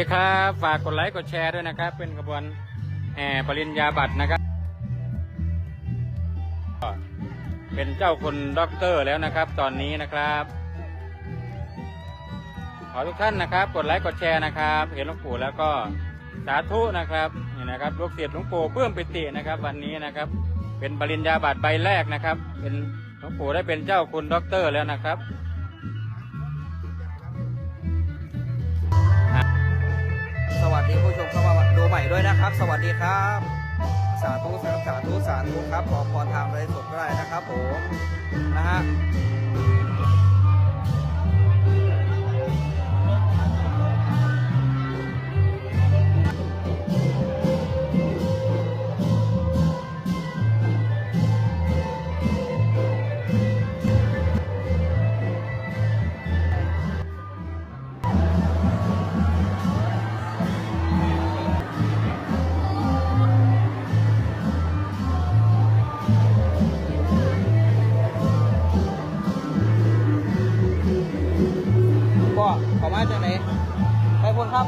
ดีครับฝากกดไลค์กดแชร์ด้วยนะครับ เป็นกระบวนแห่ปริญญาบัตรนะครับ เป็นเจ้าคุณด็อกเตอร์แล้วนะครับ ตอนนี้นะครับ ขอทุกท่านนะครับ กดไลค์กดแชร์นะครับ เห็นหลวงปู่แล้วก็สาธุนะครับนี่นะครับลูกศิษย์หลวงปู่เพิ่อมปิตินะครับ วันนี้นะครับ เป็นปริญญาบัตรใบแรกนะครับ เป็นหลวงปู่ได้เป็นเจ้าคุณด็อกเตอร์แล้วนะครับ ดีผู้ชมเข้ามาดูใหม่ด้วยนะครับ สวัสดีครับ สาธุสาธุสาธุสาธุครับขอพรทางไรสดก็ได้นะครับผมนะฮะ มาจากไหนไปพูนครับ